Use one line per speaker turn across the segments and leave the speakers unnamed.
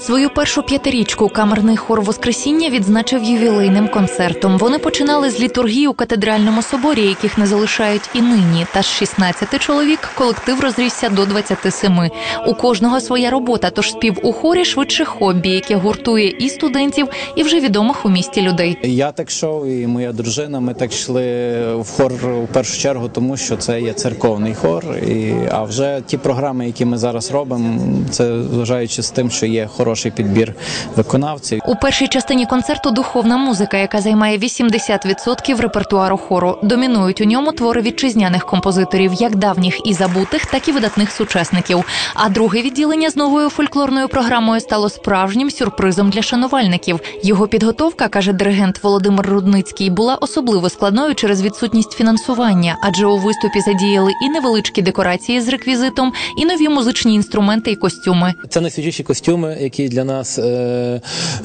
Свою першу п'ятирічку камерний хор Воскресіння відзначив ювілейним концертом. Вони починали з літургії у катедральному соборі, яких не залишають і нині. Та з 16 чоловік колектив розрісся до 27. У кожного своя робота, тож спів у хорі швидше хобі, яке гуртує і студентів, і вже відомих у місті людей.
Я так йшов, і моя дружина. Ми так йшли в хор в першу чергу, тому що це є церковний хор. І, а вже ті програми, які ми зараз робимо, це зважаючи з тим, що є хороший підбір виконавців.
У першій частині концерту духовна музика, яка займає 80% репертуару хору. Домінують у ньому твори вітчизняних композиторів, як давніх і забутих, так і видатних сучасників. А друге відділення з новою фольклорною програмою стало справжнім сюрпризом для шанувальників. Його підготовка, каже диригент Володимир Рудницький, була особливо складною через відсутність фінансування, адже у виступі задіяли і невеличкі декорації з реквізитом, і нові музичні інструменти і костюми.
Це найсвіжіші костюми, які для нас е,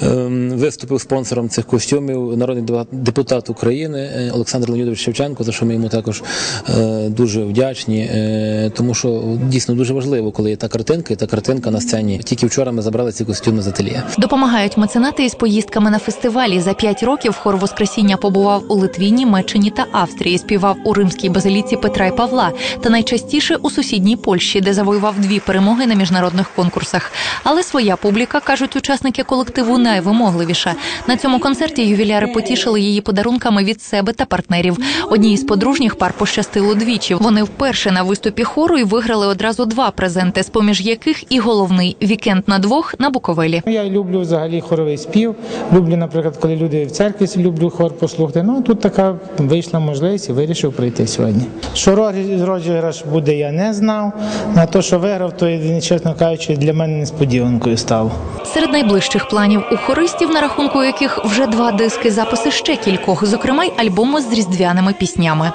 е, виступив спонсором цих костюмів народний депутат України е, Олександр Леонідович Шевченко, за що ми йому також е, дуже вдячні. Е, тому що дійсно дуже важливо, коли є та картинка, і та картинка на сцені. Тільки вчора ми забрали ці костюми з ательє.
Допомагають меценати із поїздками на фестивалі. За п'ять років хор Воскресіння побував у Литві, Німеччині та Австрії. Співав у римській базиліці Петра і Павла та найчастіше у сусідній Польщі, де завоював дві перемоги на міжнародних конкурсах. Але своя публіка кажуть учасники колективу найвимогливіша. На цьому концерті ювіляри потішили її подарунками від себе та партнерів. Одній із подружніх пар пощастило двічі. Вони вперше на виступі хору і виграли одразу два презенти, з поміж яких і головний вікенд на двох на Буковелі.
Я люблю взагалі хоровий спів. Люблю, наприклад, коли люди в церкві люблю хор послухати. Ну тут така вийшла можливість і вирішив прийти сьогодні. Що розі- розіграш буде, я не знав. На те, що виграв, то чесно кажучи, для мене несподіванкою стало.
Серед найближчих планів у хористів, на рахунку яких вже два диски, записи ще кількох, зокрема й альбому з різдвяними піснями.